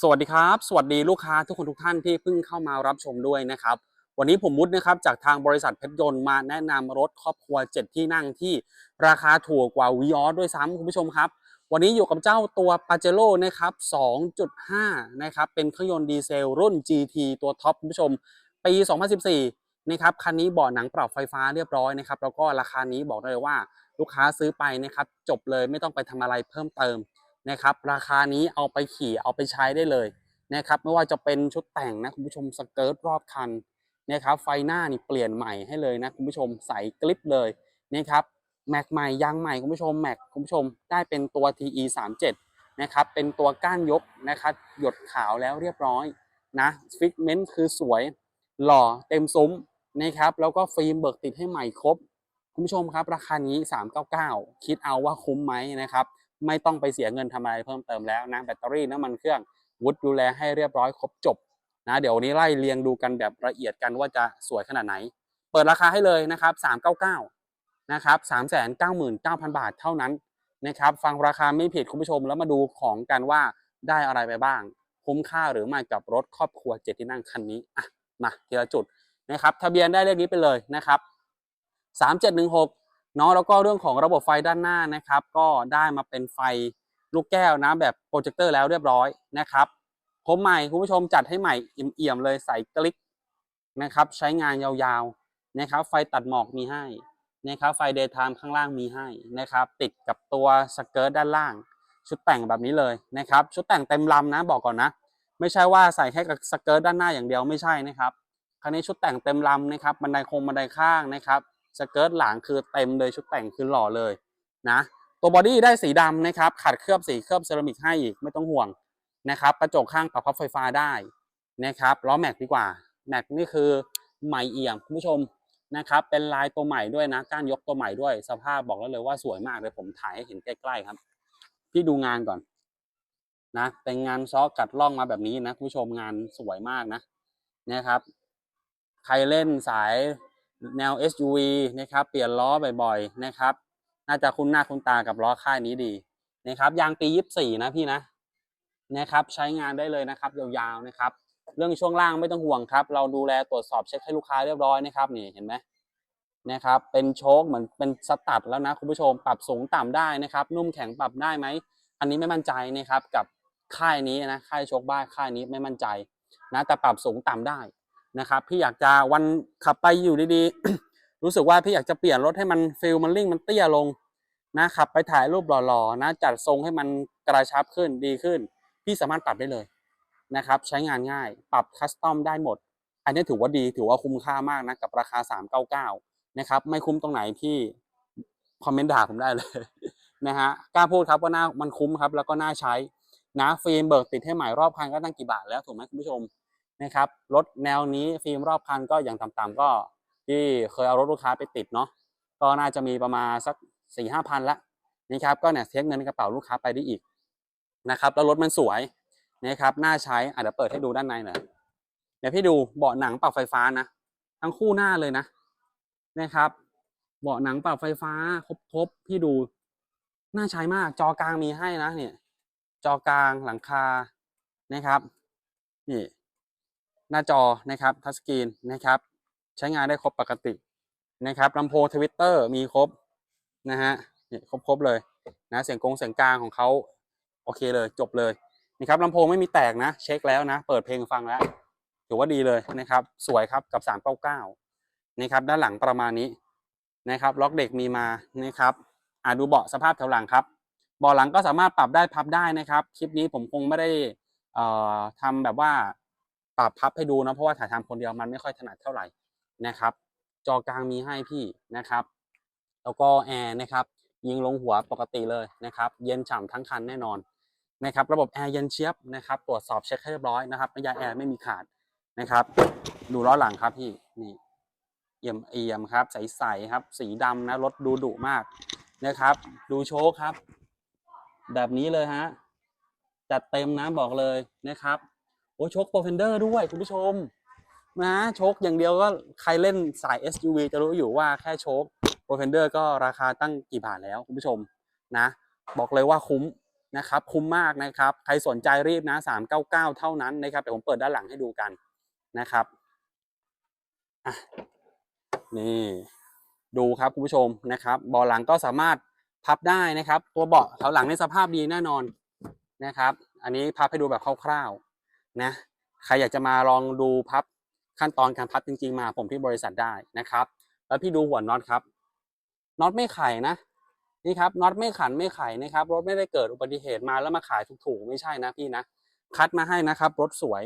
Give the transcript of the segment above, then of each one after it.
สวัสดีครับ สวัสดีลูกค้าทุกคนทุกท่านที่เพิ่งเข้ามารับชมด้วยนะครับ วันนี้ผมมุดนะครับจากทางบริษัทเพชรยนต์มาแนะนำรถครอบครัว 7 ที่นั่งที่ราคาถูกกว่าวีออสด้วยซ้ำคุณผู้ชมครับ วันนี้อยู่กับเจ้าตัวปาเจโร่นะครับ 2.5 นะครับ เป็นเครื่องยนต์ดีเซลรุ่น GT ตัวท็อปคุณผู้ชม ปี 2014 นะครับ คันนี้เบาะหนังปรับไฟฟ้าเรียบร้อยนะครับ แล้วก็ราคานี้บอกได้เลยว่าลูกค้าซื้อไปนะครับจบเลยไม่ต้องไปทำอะไรเพิ่มเติม นะครับ ราคานี้เอาไปขี่เอาไปใช้ได้เลยนะครับไม่ว่าจะเป็นชุดแต่งนะคุณผู้ชมสเกิร์ตรอบคันนะครับไฟหน้านี่เปลี่ยนใหม่ให้เลยนะคุณผู้ชมใส่กลิปเลยนะครับแม็กใหม่ยางใหม่คุณผู้ชมแม็กคุณผู้ชมได้เป็นตัว TE 3 7นะครับเป็นตัวก้านยกนะครับหยดขาวแล้วเรียบร้อยนะฟิกเมนต์คือสวยหล่อเต็มซุ้มนะครับแล้วก็ฟิล์มเบิกติดให้ใหม่ครบ คุณผู้ชมครับ ราคานี้ 399 คิดเอาว่าคุ้มไหมนะครับ ไม่ต้องไปเสียเงินทำอะไรเพิ่มเติมแล้วนะแบตเตอรี่น้ำมันเครื่องวุฒิดูแลให้เรียบร้อยครบจบนะเดี๋ยววันนี้ไล่เรียงดูกันแบบละเอียดกันว่าจะสวยขนาดไหน เปิดราคาให้เลยนะครับ 399 นะครับ399,000 บาทเท่านั้นนะครับฟังราคาไม่ผิดคุณผู้ชมแล้วมาดูของกันว่าได้อะไรไปบ้าง คุ้มค่าหรือไม่กับรถครอบครัวเจ็ดที่นั่งคันนี้อะมาทีละจุดนะครับทะเบียนได้เลขนี้ไปเลยนะครับ 3716 เนาะแล้วก็เรื่องของระบบไฟด้านหน้านะครับ ก็ได้มาเป็นไฟลูกแก้วนะแบบโปรเจคเตอร์แล้วเรียบร้อยนะครับผมใหม่คุณผู้ชมจัดให้ใหม่เอี่ยมๆเลยใส่กลิกนะครับ ใช้งานยาวๆนะครับ ไฟตัดหมอกมีให้นะครับ ไฟเดย์ไทม์ข้างล่างมีให้นะครับ ติดกับตัวสเกิร์ตด้านล่าง ชุดแต่งแบบนี้เลยนะครับ ชุดแต่งเต็มลำนะบอกก่อนนะ ไม่ใช่ว่าใส่แค่กับสเกิร์ตด้านหน้าอย่างเดียวไม่ใช่นะครับคันนี้ชุดแต่งเต็มลำนะครับ บันไดโคงบันไดข้างนะครับ สเกิร์ตหลังคือเต็มเลยชุดแต่งคือหล่อเลยนะตัวบอดี้ได้สีดำนะครับขัดเคลือบสีเคลือบเซรามิกให้อีกไม่ต้องห่วงนะครับกระจกข้างปรับพับไฟฟ้าได้นะครับล้อแม็กดีกว่าแม็กนี่คือใหม่เอี่ยมคุณผู้ชมนะครับเป็นลายตัวใหม่ด้วยนะก้านยกตัวใหม่ด้วยสภาพบอกแล้วเลยว่าสวยมากเลยผมถ่ายให้เห็นใกล้ๆครับ พี่ดูงานก่อนนะเป็นงานซอกัดล่องมาแบบนี้นะคุณผู้ชมงานสวยมากนะนะครับ ใครเล่นสาย แนว SUV นะครับ เปลี่ยนล้อบ่อยๆนะครับ น่าจะคุ้นหน้าคุ้นตากับล้อค่ายนี้ดีนะครับยางปี 24 นะพี่นะนะครับ ใช้งานได้เลยนะครับยาวๆนะครับ เรื่องช่วงล่างไม่ต้องห่วงครับ เราดูแลตรวจสอบเช็คให้ลูกค้าเรียบร้อยนะครับนี่เห็นไหมนะครับ เป็นโชคเหมือนเป็นสตัดแล้วนะคุณผู้ชมปรับสูงต่ำได้นะครับ นุ่มแข็งปรับได้ไหมอันนี้ไม่มั่นใจนะครับกับค่ายนี้นะค่ายโชคบ้าค่ายนี้ไม่มั่นใจนะแต่ปรับสูงต่ำได้ นะครับ พี่อยากจะวันขับไปอยู่ดีๆ รู้สึกว่าพี่อยากจะเปลี่ยนรถให้มันฟิลมันลิ่งมันเตี้ยลงนะขับไปถ่ายรูปหล่อๆนะจัดทรงให้มันกระชับขึ้นดีขึ้น พี่สามารถปรับได้เลยนะครับ ใช้งานง่ายปรับคัสตอมได้หมด อันนี้ถือว่าดีถือว่าคุ้มค่ามากนะกับราคา 399 นะครับ ไม่คุ้มตรงไหนพี่คอมเมนต์ด่าผมได้เลยนะฮะกล้าพูดครับว่าน่ามันคุ้มครับ แล้วก็น่าใช้นะฟิล์มเบิกติดให้ใหม่รอบคันก็ตั้งกี่บาทแล้วถูกไหมคุณผู้ชม นะครับรถแนวนี้ฟิล์มรอบคันก็อย่างต่ำๆก็ที่เคยเอารถลูกค้าไปติดเนาะก็น่าจะมีประมาณสักสี่ห้าพันละนะครับก็เนี่ยเช็คเงินในกระเป๋าลูกค้าไปได้อีกนะครับแล้วรถมันสวยนะครับน่าใช้อาจจะเปิดให้ดูด้านในหน่อยเดี๋ยวพี่ดูเบาะหนังปรับไฟฟ้านะ ทั้งคู่หน้าเลยนะนะครับเบาะหนังปรับไฟฟ้าครบๆพี่ดูน่าใช้มากจอกลางมีให้นะเนี่ยจอกลางหลังคานะครับนี่ หน้าจอนะครับทัชสกรีนนะครับใช้งานได้ครบปกตินะครับลำโพงทวิตเตอร์มีครบนะฮะเนี่ยครบครบเลยนะเสียงกงเสียงกลางของเขาโอเคเลยจบเลยนะครับลำโพงไม่มีแตกนะ เช็คแล้วนะ เปิดเพลงฟังแล้วถือว่าดีเลยนะครับ สวยครับกับ 399นะครับด้านหลังประมาณนี้นะครับ ล็อกเด็กมีมานะครับอ่าดูเบาะสภาพแถวหลังครับเบาะหลังก็สามารถปรับได้พับได้นะครับ คลิปนี้ผมคงไม่ได้เอ่อทำแบบว่า ปรับพับให้ดูนะเพราะว่าถ่ายทำคนเดียวมันไม่ค่อยถนัดเท่าไหร่นะครับ จอกลางมีให้พี่นะครับ แล้วก็แอร์นะครับ ยิงลงหัวปกติเลยนะครับ เย็นฉ่ำทั้งคันแน่นอนนะครับ ระบบแอร์เย็นเชียบนะครับ ตรวจสอบเช็คให้เรียบร้อยนะครับระยะแอร์ไม่มีขาดนะครับ ดูล้อหลังครับพี่นี่เอี่ยมเอี่ยมครับ ใสๆครับ สีดำนะรถดูดุมากนะครับ ดูโชคครับ แบบนี้เลยฮะจัดเต็มนะบอกเลยนะครับ โอ้ชคโปรเฟนเดอร์ด้วยคุณผู้ชม นะชคอย่างเดียวก็ใครเล่นสาย SUV จะรู้อยู่ว่าแค่ชคโปรเฟนเดอร์ก็ราคาตั้งกี่บาทแล้วคุณผู้ชมนะ บอกเลยว่าคุ้มนะครับ คุ้มมากนะครับ ใครสนใจรีบนะ 399 เท่านั้นนะครับเดี๋ยวผมเปิดด้านหลังให้ดูกันนะครับนี่ดูครับคุณผู้ชมนะครับเบาะหลังก็สามารถพับได้นะครับ ตัวเบาะแถวหลังในสภาพดีแน่นอนนะครับ อันนี้พับให้ดูแบบคร่าวๆ นะใครอยากจะมาลองดูพับขั้นตอนการพับจริง ๆ มาผมที่บริษัทได้นะครับ แล้วพี่ดูหัวน็อตครับน็อตไม่ไขนะนี่ครับน็อตไม่ขันไม่ไขนะครับ รถไม่ได้เกิดอุบัติเหตุมาแล้วมาขายถูกๆ ไม่ใช่นะพี่นะ คัดมาให้นะครับ รถสวย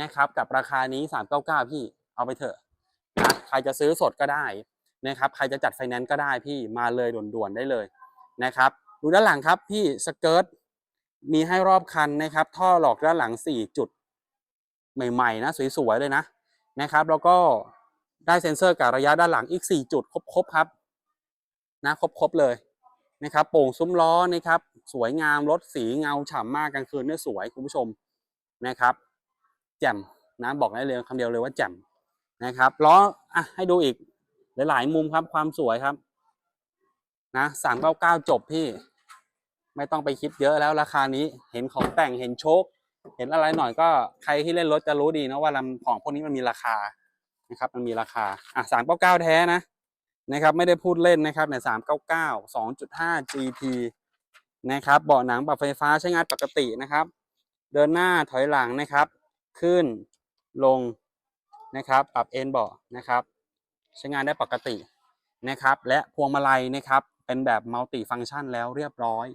นะครับ กับราคานี้ 399 พี่เอาไปเถอะนะใครจะซื้อสดก็ได้นะครับ ใครจะจัดไฟแนนซ์ก็ได้พี่มาเลยด่วนๆได้เลยนะครับ ดูด้านหลังครับพี่สเกิร์ต มีให้รอบคันนะครับ ท่อหลอกด้านหลัง 4 จุด ใหม่ๆนะสวยๆเลยนะนะครับ แล้วก็ได้เซ็นเซอร์กับระยะด้านหลังอีก 4 จุด ครบๆครับนะครบๆเลยนะครับ โป่งซุ้มล้อนะครับ สวยงามรถสีเงาฉ่ำมากกลางคืนเนี่ยสวยคุณผู้ชมนะครับ แจ่มนะบอกได้เลยคำเดียวเลยว่าแจ่มนะครับล้ออะให้ดูอีกหลายๆมุมครับความสวยครับนะสามเก้าเก้าจบพี่ ไม่ต้องไปคิดเยอะแล้วราคานี้เห็นของแต่งเห็นโชคเห็นอะไรหน่อยก็ใครที่เล่นรถจะรู้ดีนะว่าลำของพวกนี้มันมีราคานะครับ มันมีราคาอะสามเก้าเก้าแท้นะนะครับไม่ได้พูดเล่นนะครับใน399 2.5 GT นะครับเบาะหนังปรับไฟฟ้าใช้งานปกตินะครับ เดินหน้าถอยหลังนะครับ ขึ้นลงนะครับปรับเอนเบาะนะครับ ใช้งานได้ปกตินะครับ และพวงมาลัยนะครับเป็นแบบมัลติฟังก์ชันแล้วเรียบร้อย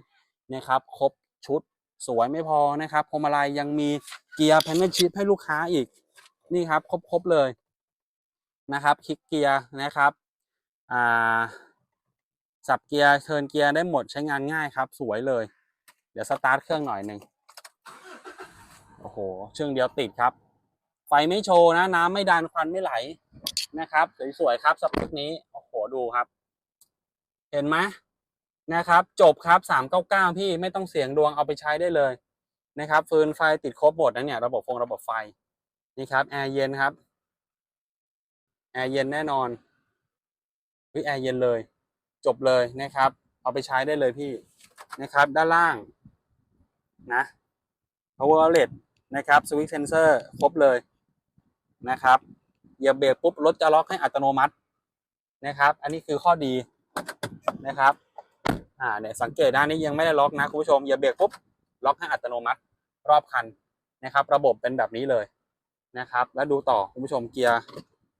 นะครับครบชุดสวยไม่พอนะครับพวงมาลัยยังมีเกียร์แพนเนชิพให้ลูกค้าอีกนี่ครับครบๆเลยนะครับคลิกเกียร์นะครับอ่าสับเกียร์เทิร์นเกียร์ได้หมดใช้งานง่ายครับ สวยเลย เดี๋ยวสตาร์ทเครื่องหน่อยหนึ่งโอ้โหเชื่องเดียวติดครับ ไฟไม่โชว์นะ น้ำไม่ดันควันไม่ไหลนะครับ สวยๆครับสเปคนี้ โอ้โหดูครับ เห็นไหม นะครับ จบครับสามเก้าเก้าพี่ไม่ต้องเสียงดวงเอาไปใช้ได้เลยนะครับฟืนไฟติดครบหมดนะเนี่ยระบบฟงระบบไฟนี่ครับแอร์เย็นครับแอร์เย็นแน่นอนวิแอร์เย็นเลย จบเลยนะครับ เอาไปใช้ได้เลยพี่นะครับ ด้านล่างนะ power outlet นะครับ switch sensor ครบเลยนะครับเหยียบเบรกปุ๊บรถจะล็อกให้อัตโนมัตินะครับ อันนี้คือข้อดีนะครับ อ่าเนี่ยสังเกตด้านนี้ยังไม่ได้ล็อกนะคุณผู้ชมเหยียบเบรกปุ๊บล็อกให้อัตโนมัติรอบคันนะครับ ระบบเป็นแบบนี้เลยนะครับ แล้วดูต่อคุณผู้ชมเกียร์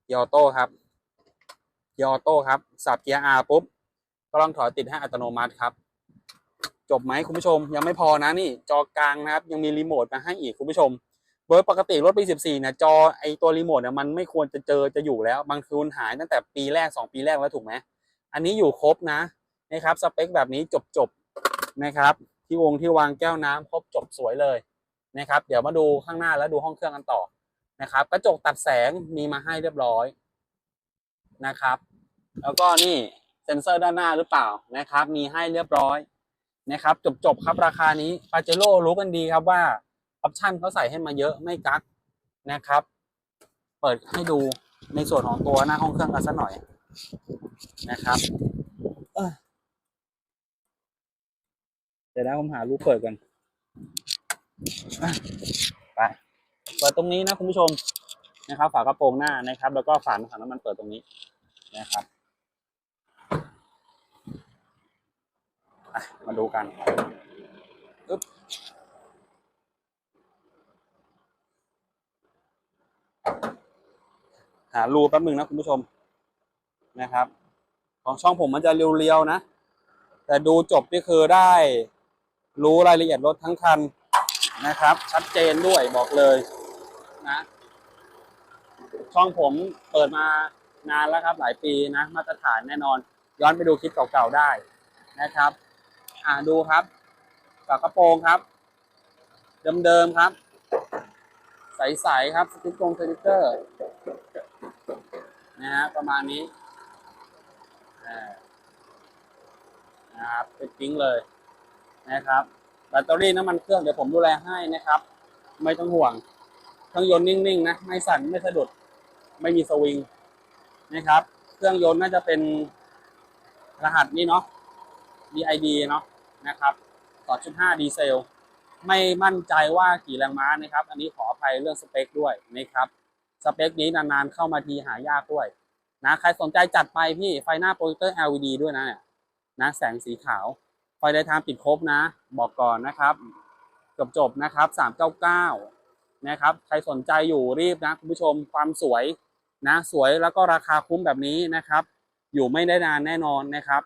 เกียร์ออโต้ครับเกียร์ออโต้ครับสับเกียร์ R ปุ๊บก็ลองถอยติดให้อัตโนมัติครับ จบไหมคุณผู้ชมยังไม่พอนะนี่จอกลางนะครับ ยังมีรีโมทมาให้อีกคุณผู้ชมโดยปกติรถปี 14เนี่ยจอไอตัวรีโมทเนี่ยมันไม่ควรจะเจอจะอยู่แล้ว บางคืนหายตั้งแต่ปีแรก 2 ปีแรกแล้วถูกไหมอันนี้อยู่ครบนะ นะครับสเปคแบบนี้จบจบนะครับ ที่วงที่วางแก้วน้ำครบจบสวยเลยนะครับ เดี๋ยวมาดูข้างหน้าแล้วดูห้องเครื่องกันต่อนะครับ กระจกตัดแสงมีมาให้เรียบร้อยนะครับ แล้วก็นี่เซ็นเซอร์ด้านหน้าหรือเปล่านะครับ มีให้เรียบร้อยนะครับ จบๆครับราคานี้ปาเจโร่รู้กันดีครับว่าออปชั่นเขาใส่ให้มาเยอะไม่กักนะครับ เปิดให้ดูในส่วนของตัวหน้าห้องเครื่องกันสักหน่อยนะครับ ดี๋ยวนะผมหารูปเปิดกันอะไปเปิดตรงนี้นะคุณผู้ชมนะครับ ฝากระโปรงหน้านะครับ แล้วก็ฝาถังน้ำมันเปิดตรงนี้นะครับมาดูกันอึ๊บหารูแป๊บหนึ่งนะคุณผู้ชมนะครับ ของช่องผมมันจะเรียวๆนะ แต่ดูจบนี่คือได้ รู้รายละเอียดรถทั้งคันนะครับ ชัดเจนด้วยบอกเลยนะช่องผมเปิดมานานแล้วครับ หลายปีนะ มาตรฐานแน่นอน ย้อนไปดูคลิปเก่าๆได้นะครับ อ่าดูครับฝากระโปรงครับ เดิมๆครับ ใสๆครับสติ๊กกงสติ๊กเกอร์นะฮะประมาณนี้อ่านะครับเป็นปิ้งเลย นะครับ แบตเตอรี่น้ำมันเครื่องเดี๋ยวผมดูแลให้นะครับ ไม่ต้องห่วงเครื่องยนต์นิ่งๆนะไม่สั่นไม่สะดุด ไม่มีสวิงนะครับ เครื่องยนต์น่าจะเป็นรหัสนี้เนาะ DID เนาะนะครับ2.5 ดีเซล ไม่มั่นใจว่ากี่แรงม้านะครับ อันนี้ขออภัยเรื่องสเปคด้วยนะครับ สเปคนี้นานๆเข้ามาทีหายากด้วยนะ ใครสนใจจัดไปพี่ไฟหน้าโปรเจคเตอร์ LED ด้วยนะเนี่ยนะแสงสีขาว ไฟไดทามปิดครบนะ บอกก่อนนะครับจบจบนะครับ399นะครับ ใครสนใจอยู่รีบนะคุณผู้ชมความสวยนะสวยแล้วก็ราคาคุ้มแบบนี้นะครับ อยู่ไม่ได้นานแน่นอนนะครับ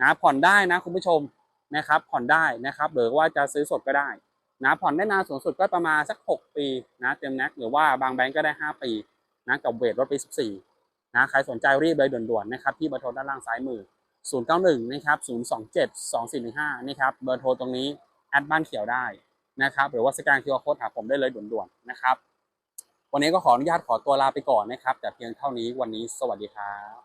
นะผ่อนได้นะคุณผู้ชมนะครับ ผ่อนได้นะครับ หรือว่าจะซื้อสดก็ได้นะผ่อนได้นานสูงสุดก็ประมาณสัก 6 ปีนะเต็มแน็กหรือว่าบางแบงก์ก็ได้ 5 ปีนะกับเวทรถปี14นะใครสนใจรีบเลยด่วนๆนะครับที่เบอร์โทรด้านล่างซ้ายมือ 091นะครับ027 2415นี่ครับเบอร์โทรตรงนี้แอดบ้านเขียวได้นะครับหรือว่าสแกน QR Code หาผมได้เลยด่วนๆนะครับ วันนี้ก็ขออนุญาตขอตัวลาไปก่อนนะครับ แต่เพียงเท่านี้วันนี้สวัสดีครับ